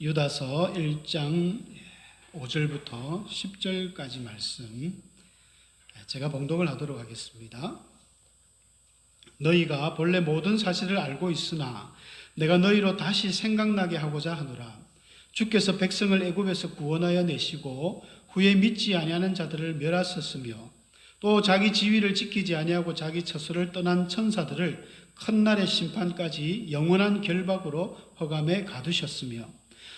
유다서 1장 5절부터 10절까지 말씀 제가 봉독을 하도록 하겠습니다. 너희가 본래 모든 사실을 알고 있으나 내가 너희로 다시 생각나게 하고자 하노라. 주께서 백성을 애굽에서 구원하여 내시고 후에 믿지 아니하는 자들을 멸하셨으며 또 자기 지위를 지키지 아니하고 자기 처소를 떠난 천사들을 큰 날의 심판까지 영원한 결박으로 허감에 가두셨으며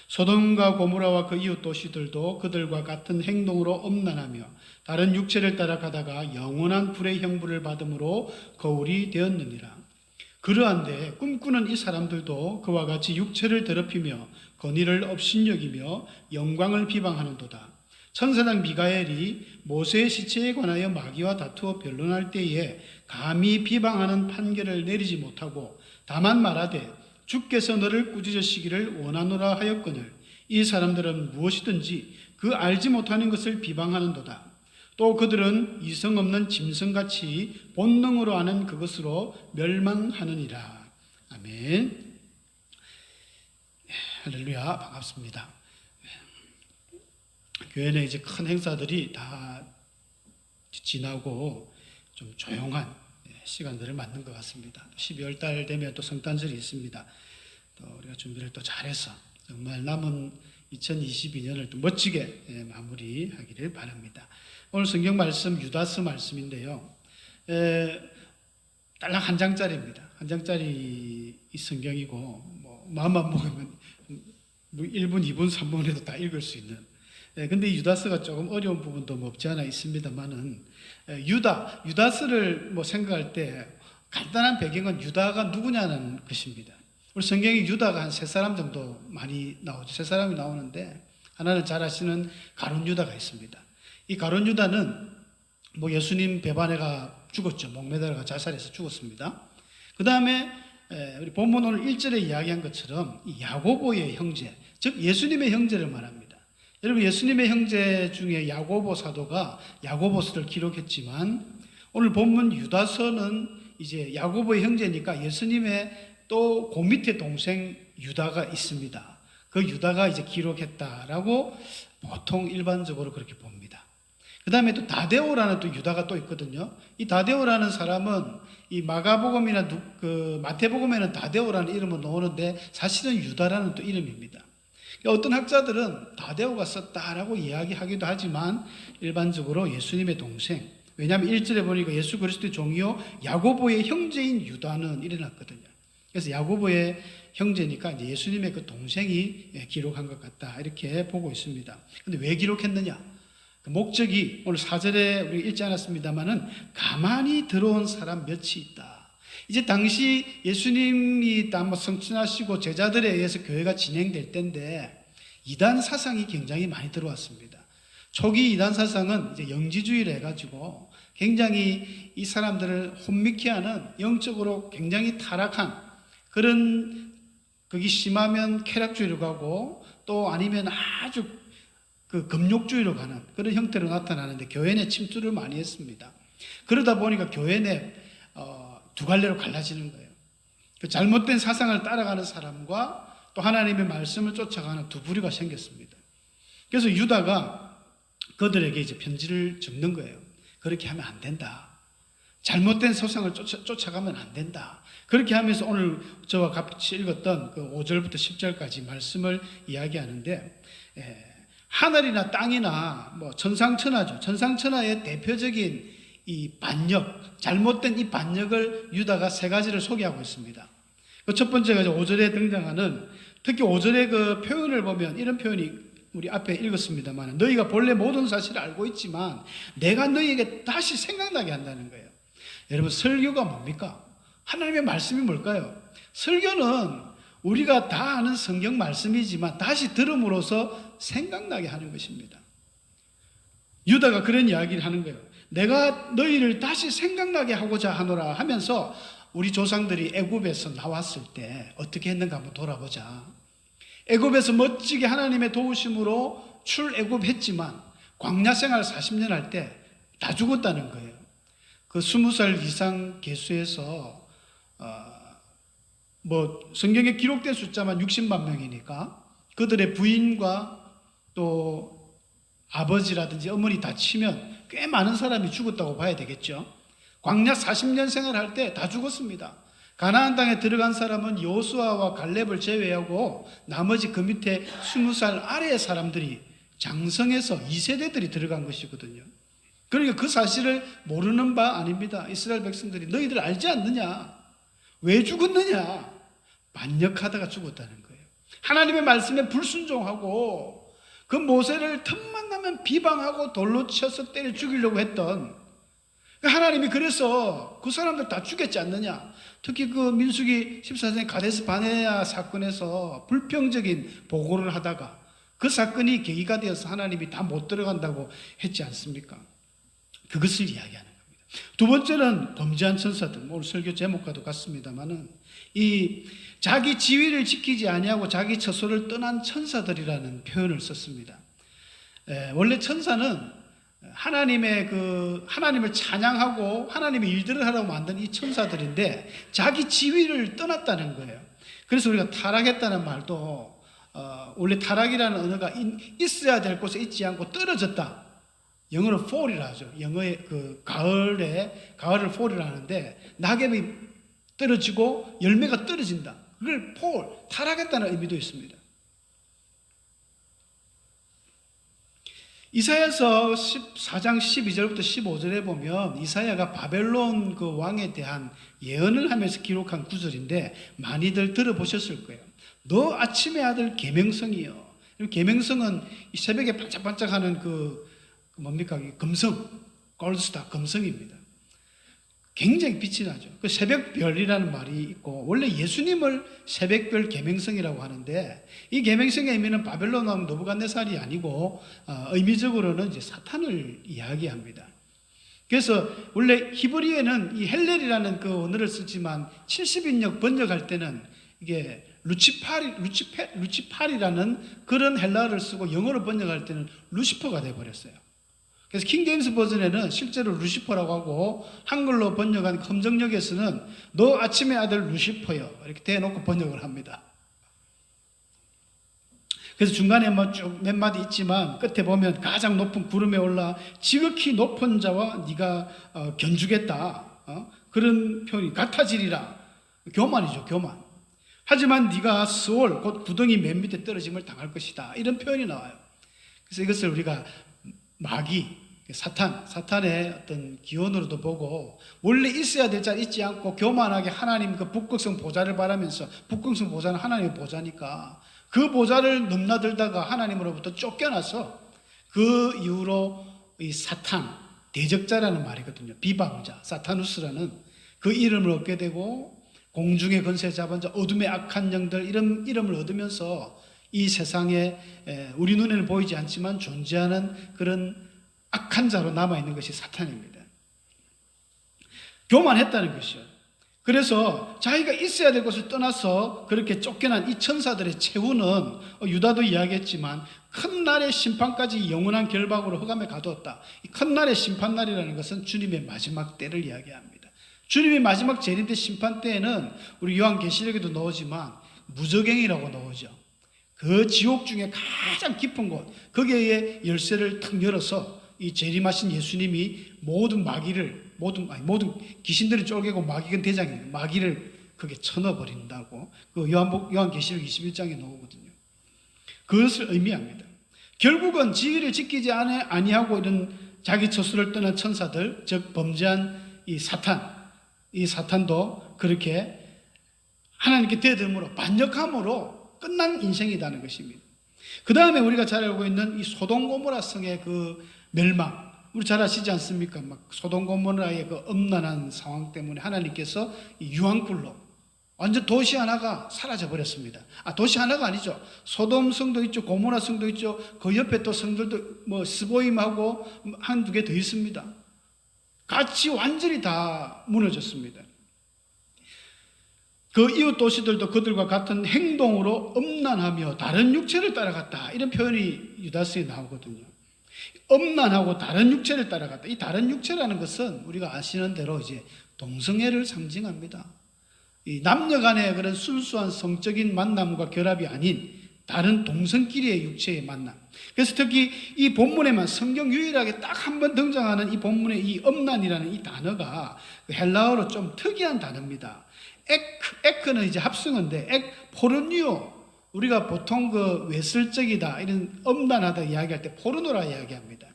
소돔과 고모라와 그 이웃 도시들도 그들과 같은 행동으로 엄난하며 다른 육체를 따라가다가 영원한 불의 형벌을 받음으로 거울이 되었느니라. 그러한데 꿈꾸는 이 사람들도 그와 같이 육체를 더럽히며 건의를 업신여기며 영광을 비방하는도다. 천사장 미가엘이 모세의 시체에 관하여 마귀와 다투어 변론할 때에 감히 비방하는 판결을 내리지 못하고 다만 말하되 주께서 너를 꾸짖으시기를 원하노라 하였거늘 이 사람들은 무엇이든지 그 알지 못하는 것을 비방하는도다. 또 그들은 이성 없는 짐승같이 본능으로 아는 그것으로 멸망하느니라. 아멘. 할렐루야 반갑습니다. 교회는 이제 큰 행사들이 다 지나고 좀 조용한 시간들을 맞는 것 같습니다. 12월 달 되면 또 성탄절이 있습니다. 또 우리가 준비를 또 잘해서 정말 남은 2022년을 또 멋지게 마무리하기를 바랍니다. 오늘 성경 말씀 유다스 말씀인데요. 에, 딸랑 한 장짜리입니다. 한 장짜리 이 성경이고 뭐 마음만 먹으면 뭐 1분, 2분, 3분 해도 다 읽을 수 있는 예, 근데 유다스가 조금 어려운 부분도 뭐 없지 않아 있습니다만은 예, 유다, 유다스를 뭐 생각할 때 간단한 배경은 유다가 누구냐는 것입니다. 우리 성경에 유다가 한 세 사람 정도 많이 나오죠. 세 사람이 나오는데 하나는 잘 아시는 가론 유다가 있습니다. 이 가론 유다는 뭐 예수님 배반해가 죽었죠. 목매달아가 자살해서 죽었습니다. 그 다음에 우리 본문 오늘 1절에 이야기한 것처럼 이 야고보의 형제, 즉 예수님의 형제를 말합니다. 여러분 예수님의 형제 중에 야고보 사도가 야고보서를 기록했지만 오늘 본문 유다서는 이제 야고보의 형제니까 예수님의 또 그 밑에 동생 유다가 있습니다. 그 유다가 이제 기록했다라고 보통 일반적으로 그렇게 봅니다. 그 다음에 또 다데오라는 또 유다가 또 있거든요. 이 다데오라는 사람은 이 마가복음이나 그 마태복음에는 다데오라는 이름은 나오는데 사실은 유다라는 또 이름입니다. 어떤 학자들은 다데오가 썼다라고 이야기하기도 하지만 일반적으로 예수님의 동생 왜냐하면 1절에 보니까 예수 그리스도의 종이요 야고보의 형제인 유다는 일어났거든요. 그래서 야고보의 형제니까 예수님의 그 동생이 기록한 것 같다 이렇게 보고 있습니다. 근데 왜 기록했느냐? 그 목적이 오늘 4절에 우리 읽지 않았습니다만은 가만히 들어온 사람 몇이 있다. 이제 당시 예수님이 다뭐 성취하시고 제자들에 의해서 교회가 진행될 때인데 이단 사상이 굉장히 많이 들어왔습니다. 초기 이단 사상은 이제 영지주의를 해가지고 굉장히 이 사람들을 혼미케 하는 영적으로 굉장히 타락한 그런 그게 심하면 쾌락주의로 가고 또 아니면 아주 그 금욕주의로 가는 그런 형태로 나타나는데 교회 내 침투를 많이 했습니다. 그러다 보니까 교회 내 어, 두 갈래로 갈라지는 거예요. 그 잘못된 사상을 따라가는 사람과 또 하나님의 말씀을 쫓아가는 두 부류가 생겼습니다. 그래서 유다가 그들에게 이제 편지를 적는 거예요. 그렇게 하면 안 된다. 잘못된 소상을 쫓아, 쫓아 가면 안 된다. 그렇게 하면서 오늘 저와 같이 읽었던 그 5절부터 10절까지 말씀을 이야기하는데, 예, 하늘이나 땅이나 뭐 천상천하죠. 천상천하의 대표적인 이 반역, 잘못된 이 반역을 유다가 세 가지를 소개하고 있습니다. 그첫 번째가 5절에 등장하는 특히 5절의 그 표현을 보면 이런 표현이 우리 앞에 읽었습니다만 너희가 본래 모든 사실을 알고 있지만 내가 너희에게 다시 생각나게 한다는 거예요. 여러분 설교가 뭡니까? 하나님의 말씀이 뭘까요? 설교는 우리가 다 아는 성경 말씀이지만 다시 들음으로써 생각나게 하는 것입니다. 유다가 그런 이야기를 하는 거예요. 내가 너희를 다시 생각나게 하고자 하노라 하면서 우리 조상들이 애굽에서 나왔을 때 어떻게 했는가 한번 돌아보자. 애굽에서 멋지게 하나님의 도우심으로 출애굽했지만 광야 생활 40년 할 때 다 죽었다는 거예요. 그 20살 이상 개수에서 어, 뭐 성경에 기록된 숫자만 60만 명이니까 그들의 부인과 또 아버지라든지 어머니 다치면 꽤 많은 사람이 죽었다고 봐야 되겠죠. 광야 40년 생활할 때 다 죽었습니다. 가나안 땅에 들어간 사람은 요수아와 갈렙을 제외하고 나머지 그 밑에 20살 아래의 사람들이 장성해서 2세대들이 들어간 것이거든요. 그러니까 그 사실을 모르는 바 아닙니다. 이스라엘 백성들이 너희들 알지 않느냐? 왜 죽었느냐? 반역하다가 죽었다는 거예요. 하나님의 말씀에 불순종하고 그 모세를 틈만 나면 비방하고 돌로 쳐서 때려 죽이려고 했던 그 하나님이 그래서 그 사람들 다 죽였지 않느냐? 특히 그 민수기 14세 가데스 바네아 사건에서 불평적인 보고를 하다가 그 사건이 계기가 되어서 하나님이 다 못 들어간다고 했지 않습니까? 그것을 이야기하는 겁니다. 두 번째는 범죄한 천사들. 뭐 오늘 설교 제목과도 같습니다만은 이 자기 지위를 지키지 아니하고 자기 처소를 떠난 천사들이라는 표현을 썼습니다. 에, 원래 천사는 하나님의 그 하나님을 찬양하고 하나님의 일들을 하라고 만든 이 천사들인데 자기 지위를 떠났다는 거예요. 그래서 우리가 타락했다는 말도 어, 원래 타락이라는 언어가 인- 있어야 될 곳에 있지 않고 떨어졌다. 영어로 fall이라 하죠. 영어의 그 가을에 가을을 fall이라 하는데 낙엽이 떨어지고 열매가 떨어진다. 그걸 fall 타락했다는 의미도 있습니다. 이사야서 14장 12절부터 15절에 보면 이사야가 바벨론 그 왕에 대한 예언을 하면서 기록한 구절인데 많이들 들어보셨을 거예요. 너 아침의 아들 계명성이요. 계명성은 이 새벽에 반짝반짝하는 그, 그 뭡니까? 이 금성, 골드스타 금성입니다. 굉장히 빛이 나죠. 그 새벽별이라는 말이 있고 원래 예수님을 새벽별 계명성이라고 하는데 이 계명성의 의미는 바벨론 왕 노부갓네살이 아니고 어, 의미적으로는 이제 사탄을 이야기합니다. 그래서 원래 히브리에는 이 헬렐이라는 그 언어를 쓰지만 70인역 번역할 때는 이게 루치파리 루치페 루치파리라는 그런 헬라어를 쓰고 영어로 번역할 때는 루시퍼가 돼 버렸어요. 그래서 킹제임스 버전에는 실제로 루시퍼라고 하고 한글로 번역한 검정역에서는 너 아침의 아들 루시퍼요 이렇게 대놓고 번역을 합니다. 그래서 중간에 뭐쭉몇 마디 있지만 끝에 보면 가장 높은 구름에 올라 지극히 높은 자와 네가 어, 견주겠다 어? 그런 표현이 같아지리라 교만이죠 교만. 하지만 네가 스월 곧 구덩이 맨 밑에 떨어짐을 당할 것이다 이런 표현이 나와요. 그래서 이것을 우리가 마귀, 사탄, 사탄의 어떤 기원으로도 보고 원래 있어야 될 자리 있지 않고 교만하게 하나님 그 북극성 보좌를 바라면서 북극성 보좌는 하나님의 보좌니까 그 보좌를 넘나들다가 하나님으로부터 쫓겨나서 그 이후로 이 사탄, 대적자라는 말이거든요. 비방자, 사타누스라는 그 이름을 얻게 되고 공중의 건세 잡은 자, 어둠의 악한 영들 이런 이름을 얻으면서 이 세상에 에, 우리 눈에는 보이지 않지만 존재하는 그런 악한 자로 남아 있는 것이 사탄입니다. 교만했다는 것이요. 그래서 자기가 있어야 될 곳을 떠나서 그렇게 쫓겨난 이 천사들의 최후는 어, 유다도 이야기했지만 큰 날의 심판까지 영원한 결박으로 흑암에 가두었다. 이 큰 날의 심판날이라는 것은 주님의 마지막 때를 이야기합니다. 주님의 마지막 재림대 심판 때에는 우리 요한계시록에도 나오지만 무저갱이라고 나오죠. 그 지옥 중에 가장 깊은 곳, 거기에 열쇠를 탁 열어서 이 재림하신 예수님이 모든 마귀를 모든 아니 모든 귀신들을 쫄개고 마귀가 대장이에요. 마귀를 그게 쳐넣어 버린다고 그 요한복 요한계시록 21장에 나오거든요. 그것을 의미합니다. 결국은 지위를 지키지 아니- 아니하고 이런 자기 처수를 떠난 천사들, 즉 범죄한 이 사탄, 이 사탄도 그렇게 하나님께 대들므로 반역함으로 끝난 인생이라는 것입니다. 그 다음에 우리가 잘 알고 있는 이 소돔고모라 성의 그 멸망, 우리 잘 아시지 않습니까? 막 소돔고모라의 그 엄난한 상황 때문에 하나님께서 이 유황불로 완전 도시 하나가 사라져 버렸습니다. 아 도시 하나가 아니죠. 소돔 성도 있죠, 고모라 성도 있죠. 그 옆에 또 성들도 뭐 스보임하고 한두 개 더 있습니다. 같이 완전히 다 무너졌습니다. 그 이웃 도시들도 그들과 같은 행동으로 엄난하며 다른 육체를 따라갔다. 이런 표현이 유다스에 나오거든요. 엄난하고 다른 육체를 따라갔다. 이 다른 육체라는 것은 우리가 아시는 대로 이제 동성애를 상징합니다. 이 남녀 간의 그런 순수한 성적인 만남과 결합이 아닌 다른 동성끼리의 육체의 만남. 그래서 특히 이 본문에만 성경 유일하게 딱 한 번 등장하는 이 본문의 이 엄난이라는 이 단어가 그 헬라어로 좀 특이한 단어입니다. 에크, 에크는 이제 합성어인데 엑 포르니오 우리가 보통 그 외설적이다 이런 엄난하다 이야기할 때 포르노라 이야기합니다.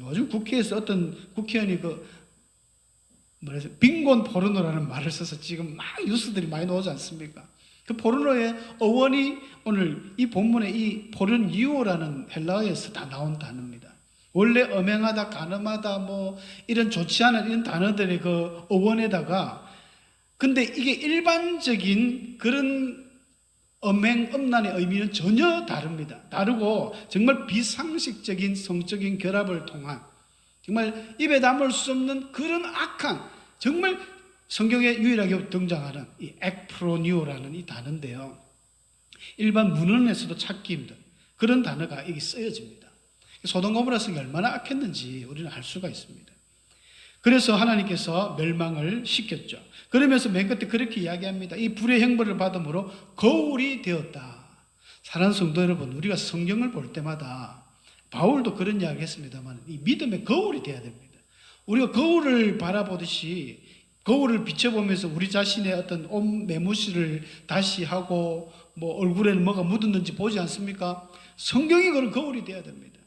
요즘 국회에서 어떤 국회의원이 그 뭐래서 빈곤 포르노라는 말을 써서 지금 막 뉴스들이 많이 나오지 않습니까? 그 포르노의 어원이 오늘 이 본문에 이 포르니오라는 헬라어에서 다 나온 단어입니다. 원래 엄행하다, 가늠하다, 뭐 이런 좋지 않은 이런 단어들의 그 어원에다가 근데 이게 일반적인 그런 엄행, 엄난의 의미는 전혀 다릅니다. 다르고 정말 비상식적인 성적인 결합을 통한 정말 입에 담을 수 없는 그런 악한 정말 성경에 유일하게 등장하는 이 액프로니오라는 이 단어인데요. 일반 문헌에서도 찾기 힘든 그런 단어가 여기 쓰여집니다. 소돔 고모라 성이 얼마나 악했는지 우리는 알 수가 있습니다. 그래서 하나님께서 멸망을 시켰죠. 그러면서 맨 끝에 그렇게 이야기합니다. 이 불의 형벌을 받음으로 거울이 되었다. 사랑하는 성도 여러분, 우리가 성경을 볼 때마다 바울도 그런 이야기 했습니다만 이 믿음의 거울이 돼야 됩니다. 우리가 거울을 바라보듯이 거울을 비춰보면서 우리 자신의 어떤 옷 매무시를 다시 하고 뭐 얼굴에는 뭐가 묻었는지 보지 않습니까? 성경이 그런 거울이 돼야 됩니다.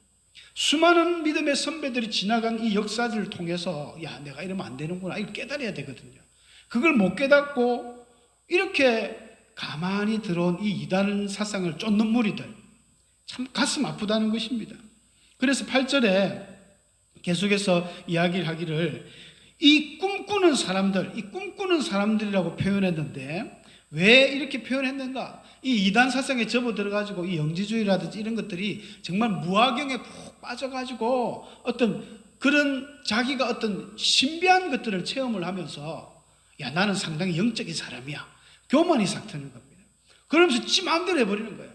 수많은 믿음의 선배들이 지나간 이 역사들을 통해서 야 내가 이러면 안 되는구나 이걸 깨달아야 되거든요. 그걸 못 깨닫고 이렇게 가만히 들어온 이 이단 사상을 쫓는 무리들 참 가슴 아프다는 것입니다. 그래서 8절에 계속해서 이야기를 하기를 이 꿈꾸는 사람들, 이 꿈꾸는 사람들이라고 표현했는데 왜 이렇게 표현했는가? 이 이단 사상에 접어 들어가지고 이 영지주의라든지 이런 것들이 정말 무화경에 푹 빠져가지고 어떤 그런 자기가 어떤 신비한 것들을 체험을 하면서 야 나는 상당히 영적인 사람이야 교만이 삭트는 겁니다. 그러면서 지 마음대로 해버리는 거예요.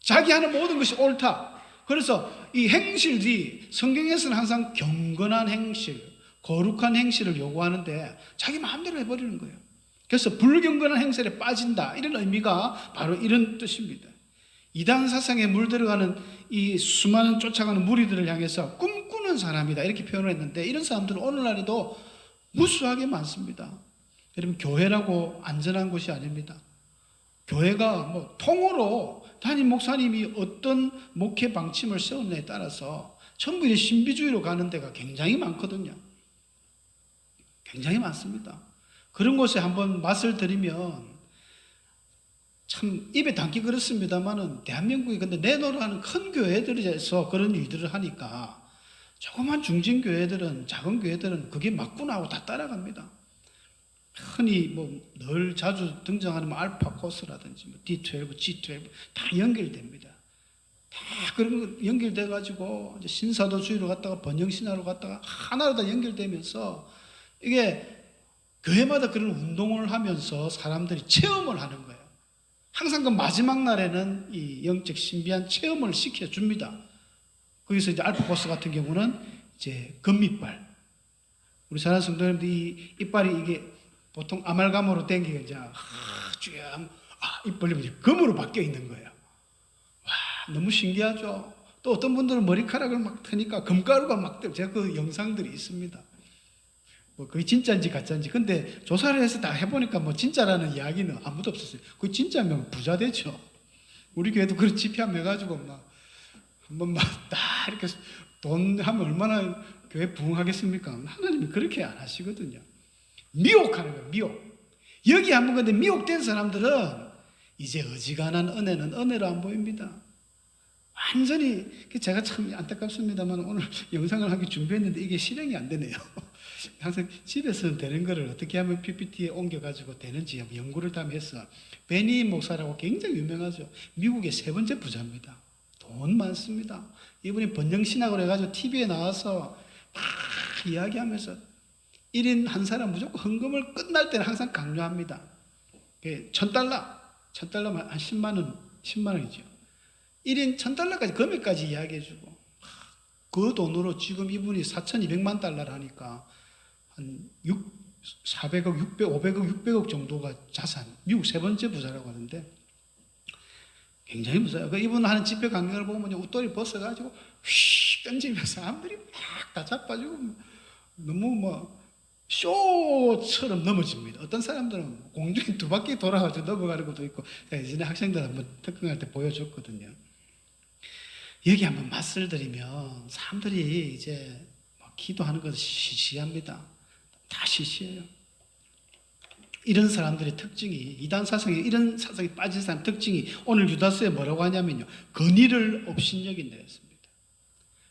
자기 하는 모든 것이 옳다. 그래서 이 행실이 성경에서는 항상 경건한 행실, 거룩한 행실을 요구하는데 자기 마음대로 해버리는 거예요. 그래서 불경건한 행실에 빠진다. 이런 의미가 바로 이런 뜻입니다. 이단 사상에 물들어가는 이 수많은 쫓아가는 무리들을 향해서 꿈꾸는 사람이다. 이렇게 표현을 했는데 이런 사람들은 오늘날에도 무수하게 많습니다. 여러분, 교회라고 안전한 곳이 아닙니다. 교회가 뭐 통으로 담임 목사님이 어떤 목회 방침을 세웠냐에 따라서 전부 이 신비주의로 가는 데가 굉장히 많거든요. 굉장히 많습니다. 그런 곳에 한번 맛을 들이면 참 입에 담기 그렇습니다만은 대한민국이 근데 내노라는 큰 교회들에서 그런 일들을 하니까 조그만 중진 교회들은 작은 교회들은 그게 맞구나 하고 다 따라갑니다. 흔히 뭐 늘 자주 등장하는 뭐 알파 코스라든지 뭐 D12, G12 다 연결됩니다. 다 그런 거 연결돼 가지고 이제 신사도주의로 갔다가 번영 신화로 갔다가 하나로 다 연결되면서 이게 교회마다 그런 운동을 하면서 사람들이 체험을 하는 거예요. 항상 그 마지막 날에는 이 영적 신비한 체험을 시켜줍니다. 거기서 이제 알파 코스 같은 경우는 이제 금이빨. 우리 사는 성도님들 이 이빨이 이게 보통 아말감으로 땡기가 이제 쭉 아, 입 벌리면 이제 금으로 바뀌어 있는 거예요. 와, 너무 신기하죠? 또 어떤 분들은 머리카락을 막 트니까 금가루가 막 뜨고 제가 그 영상들이 있습니다. 뭐 그게 진짜인지 가짜인지. 근데 조사를 해서 다 해보니까 뭐 진짜라는 이야기는 아무도 없었어요. 그게 진짜면 부자 되죠. 우리 교회도 그런 집회함 해가지고 막 한번 막 딱 이렇게 돈 하면 얼마나 교회 부흥하겠습니까? 하나님이 그렇게 안 하시거든요. 미혹하는 거예요, 미혹. 여기 한번 근데 미혹된 사람들은 이제 어지간한 은혜는 은혜로 안 보입니다. 완전히 제가 참 안타깝습니다만 오늘 영상을 하기 준비했는데 이게 실행이 안 되네요. 항상 집에서는 되는 거를 어떻게 하면 PPT에 옮겨가지고 되는지 연구를 다 해서 베니 목사라고 굉장히 유명하죠. 미국의 세 번째 부자입니다. 돈 많습니다. 이분이 번영신학을 해가지고 TV에 나와서 막 이야기하면서 1인 한 사람 무조건 헌금을 끝날 때는 항상 강요합니다. 천 달러, 천 달러면 한 10만 원, 10만 원이죠. 1인 천 달러까지 금액까지 이야기해주고 그 돈으로 지금 이분이 4,200만 달러를 하니까 한 6, 400억, 600, 500억, 600억 정도가 자산, 미국 세 번째 부자라고 하는데 굉장히 무서워요. 그 이분 하는 집회 강경을 보면 웃돌이 벗어가지고 휘 던지면서 사람들이 막 다 자빠지고 너무 뭐 쇼처럼 넘어집니다. 어떤 사람들은 공중에 두 바퀴 돌아가지고 넘어가는 것도 있고 예전에 학생들 한번 특강할 때 보여줬거든요. 여기 한번 맛을 들이면 사람들이 이제 막 기도하는 것을 시시합니다. 다 시시해요. 이런 사람들의 특징이 이단 사상에 이런 사상에 빠진 사람 특징이 오늘 유다서에 뭐라고 하냐면요 건의를 업신여긴다 했습니다.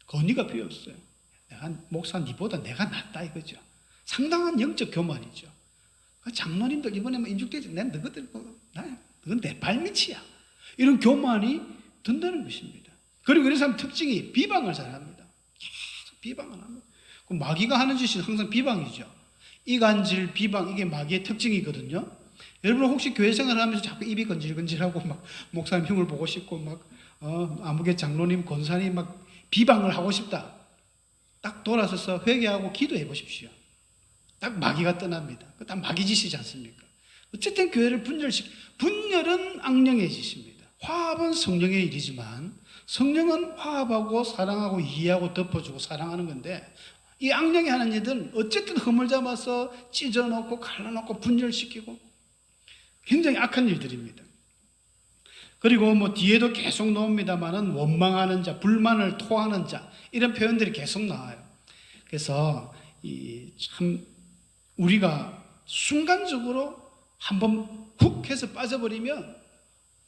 건의가 필요 없어요. 내가 목사 니보다 내가 낫다 이거죠. 상당한 영적 교만이죠. 그 장로님들 이번에 뭐 인죽되지 난 너희들 뭐, 나 그건 내 발밑이야. 이런 교만이 든다는 것입니다. 그리고 이런 사람 특징이 비방을 잘합니다. 계속 비방을 합니다. 그 마귀가 하는 짓이 항상 비방이죠. 이간질, 비방 이게 마귀의 특징이거든요. 여러분 혹시 교회 생활하면서 자꾸 입이 건질건질하고 막 목사님 흉을 보고 싶고 막 어, 아무개 장로님, 권사님 막 비방을 하고 싶다. 딱 돌아서서 회개하고 기도해 보십시오. 딱 마귀가 떠납니다. 딱 마귀 짓이지 않습니까? 어쨌든 교회를 분열시 분열은 악령의 짓입니다. 화합은 성령의 일이지만 성령은 화합하고 사랑하고 이해하고 덮어주고 사랑하는 건데 이 악령이 하는 일은 어쨌든 흠을 잡아서 찢어놓고 갈라놓고 분열시키고 굉장히 악한 일들입니다. 그리고 뭐 뒤에도 계속 나옵니다만은 원망하는 자, 불만을 토하는 자 이런 표현들이 계속 나와요. 그래서 이참 우리가 순간적으로 한번 훅 해서 빠져버리면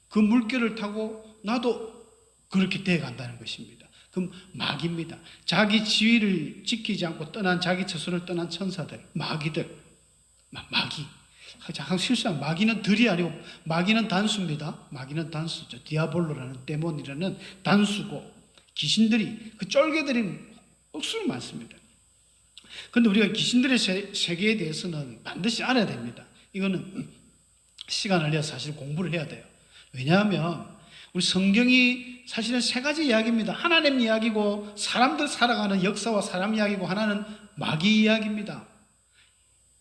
그 물결을 타고 나도 그렇게 돼 간다는 것입니다. 그럼 마귀입니다. 자기 지위를 지키지 않고 떠난 자기 처소를 떠난 천사들, 마귀들, 마, 마귀. 항상 실수한 마귀는 들이 아니고 마귀는 단수입니다. 마귀는 단수죠. 디아볼로라는 데몬이라는 단수고 귀신들이 그 쫄개들이 억수로 많습니다. 그런데 우리가 귀신들의 세, 세계에 대해서는 반드시 알아야 됩니다. 이거는 시간을 내서 사실 공부를 해야 돼요. 왜냐하면 우리 성경이 사실은 세 가지 이야기입니다. 하나님 이야기고 사람들 살아가는 역사와 사람 이야기고 하나는 마귀 이야기입니다.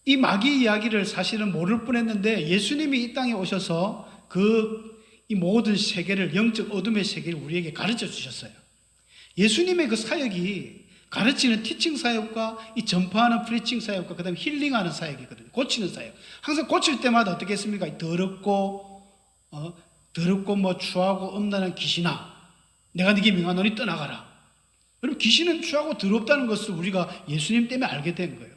이 마귀 이야기를 사실은 모를 뻔했는데 예수님이 이 땅에 오셔서 그 이 모든 세계를 영적 어둠의 세계를 우리에게 가르쳐 주셨어요. 예수님의 그 사역이 가르치는 티칭 사역과 이 전파하는 프리칭 사역과 그다음에 힐링하는 사역이거든요. 고치는 사역. 항상 고칠 때마다 어떻게 했습니까? 더럽고 어, 더럽고 뭐 추하고 음란한 귀신아, 내가 네게 명하노니 떠나가라. 그럼 귀신은 추하고 더럽다는 것을 우리가 예수님 때문에 알게 된 거예요.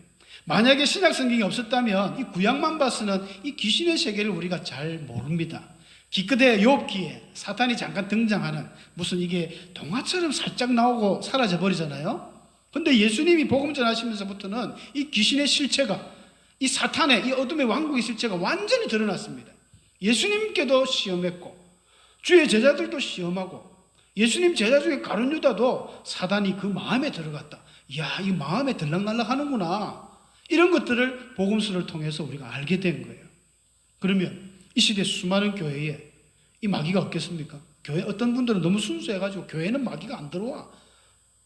만약에 신약 성경이 없었다면 이 구약만 봐서는 이 귀신의 세계를 우리가 잘 모릅니다. 기껏해 욥기에 사탄이 잠깐 등장하는 무슨 이게 동화처럼 살짝 나오고 사라져 버리잖아요. 근데 예수님이 복음 전하시면서부터는 이 귀신의 실체가 이 사탄의 이 어둠의 왕국의 실체가 완전히 드러났습니다. 예수님께도 시험했고 주의 제자들도 시험하고 예수님 제자 중에 가룟 유다도 사단이 그 마음에 들어갔다. 야, 이 마음에 들락날락 하는구나. 이런 것들을 복음서를 통해서 우리가 알게 된 거예요. 그러면 이 시대 수많은 교회에 이 마귀가 없겠습니까? 교회 어떤 분들은 너무 순수해 가지고 교회는 마귀가 안 들어와.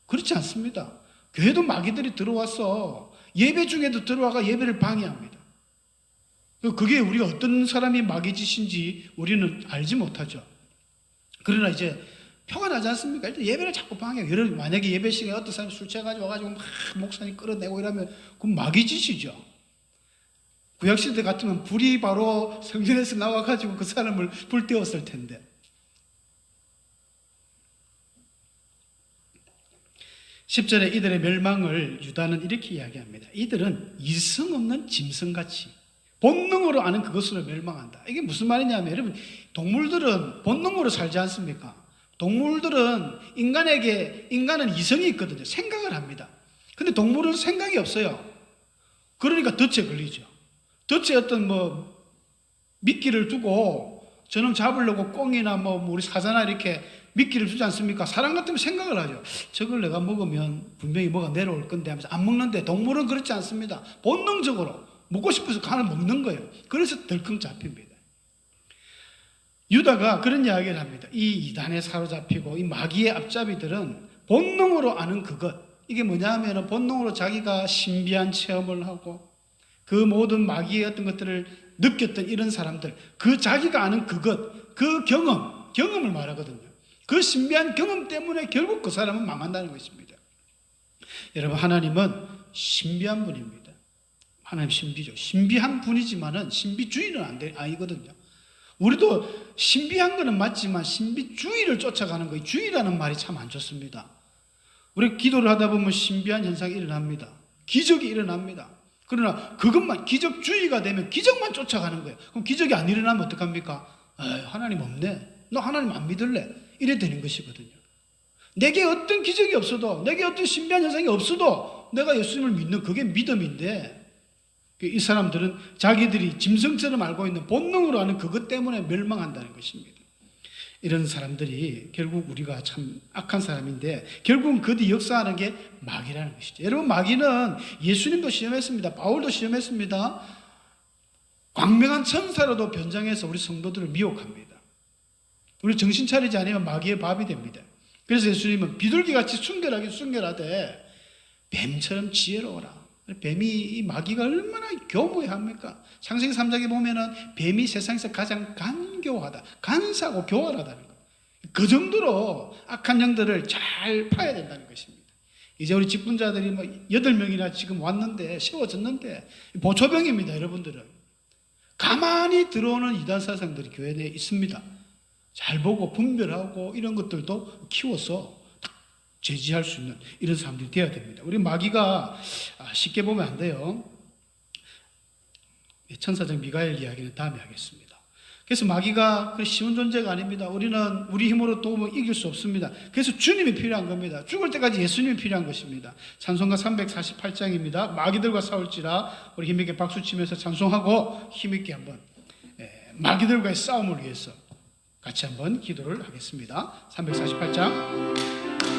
그렇지 않습니다. 교회도 마귀들이 들어와서 예배 중에도 들어와가 예배를 방해합니다. 그게 우리가 어떤 사람이 마귀 짓인지 우리는 알지 못하죠. 그러나 이제 나지 않습니까? 일단 예배를 자꾸 방해해요. 여러분, 만약에 예배 시간에 어떤 사람이 술 취해가지고 와가지고 막 목사님 끌어내고 이러면 그건 마귀 짓이죠. 구약시대 같으면 불이 바로 성전에서 나와가지고 그 사람을 불태웠을 텐데. 십절에 이들의 멸망을 유다는 이렇게 이야기합니다. 이들은 이성 없는 짐승같이 본능으로 아는 그것으로 멸망한다. 이게 무슨 말이냐면 여러분 동물들은 본능으로 살지 않습니까? 동물들은 인간에게 인간은 이성이 있거든요. 생각을 합니다. 근데 동물은 생각이 없어요. 그러니까 덫에 걸리죠. 덫에 어떤 뭐 미끼를 두고 저놈 잡으려고 꽁이나 뭐 우리 사자나 이렇게 미끼를 주지 않습니까? 사람 같으면 생각을 하죠. 저걸 내가 먹으면 분명히 뭐가 내려올 건데 하면서 안 먹는데 동물은 그렇지 않습니다. 본능적으로 먹고 싶어서 간을 먹는 거예요. 그래서 덜컹 잡힙니다. 유다가 그런 이야기를 합니다. 이 이단에 사로잡히고 이 마귀의 앞잡이들은 본능으로 아는 그것. 이게 뭐냐 하면 본능으로 자기가 신비한 체험을 하고 그 모든 마귀의 어떤 것들을 느꼈던 이런 사람들, 그 자기가 아는 그것, 그 경험, 경험을 말하거든요. 그 신비한 경험 때문에 결국 그 사람은 망한다는 것입니다. 여러분 하나님은 신비한 분입니다. 하나님 신비죠. 신비한 분이지만은 신비주의는 안 돼, 아니거든요. 우리도 신비한 거는 맞지만 신비주의를 쫓아가는 거, 주의라는 말이 참 안 좋습니다. 우리 기도를 하다 보면 신비한 현상이 일어납니다. 기적이 일어납니다. 그러나 그것만 기적주의가 되면 기적만 쫓아가는 거예요. 그럼 기적이 안 일어나면 어떡합니까? 에이, 하나님 없네. 너 하나님 안 믿을래? 이래 되는 것이거든요. 내게 어떤 기적이 없어도 내게 어떤 신비한 현상이 없어도 내가 예수님을 믿는 그게 믿음인데 이 사람들은 자기들이 짐승처럼 알고 있는 본능으로 하는 그것 때문에 멸망한다는 것입니다. 이런 사람들이 결국 우리가 참 악한 사람인데 결국은 그뒤 역사하는 게 마귀라는 것이죠. 여러분 마귀는 예수님도 시험했습니다. 바울도 시험했습니다. 광명한 천사로도 변장해서 우리 성도들을 미혹합니다. 우리 정신 차리지 않으면 마귀의 밥이 됩니다. 그래서 예수님은 비둘기같이 순결하게 순결하되 뱀처럼 지혜로워라. 뱀이 이 마귀가 얼마나 교모합니까? 창세기 3장에 보면은 뱀이 세상에서 가장 간교하다, 간사고 교활하다는 것. 그 정도로 악한 영들을 잘 파야 된다는 것입니다. 이제 우리 직분자들이 뭐 여덟 명이나 지금 왔는데 세워졌는데 보초병입니다, 여러분들은. 가만히 들어오는 이단 사상들이 교회 내에 있습니다. 잘 보고 분별하고 이런 것들도 키워서 딱 제지할 수 있는 이런 사람들이 되어야 됩니다. 우리 마귀가 아, 쉽게 보면 안 돼요. 천사장 미가엘 이야기는 다음에 하겠습니다. 그래서 마귀가 그 쉬운 존재가 아닙니다. 우리는 우리 힘으로 도움을 이길 수 없습니다. 그래서 주님이 필요한 겁니다. 죽을 때까지 예수님이 필요한 것입니다. 찬송가 348장입니다. 마귀들과 싸울지라 우리 힘있게 박수 치면서 찬송하고 힘있게 한번 예, 마귀들과의 싸움을 위해서 같이 한번 기도를 하겠습니다. 348장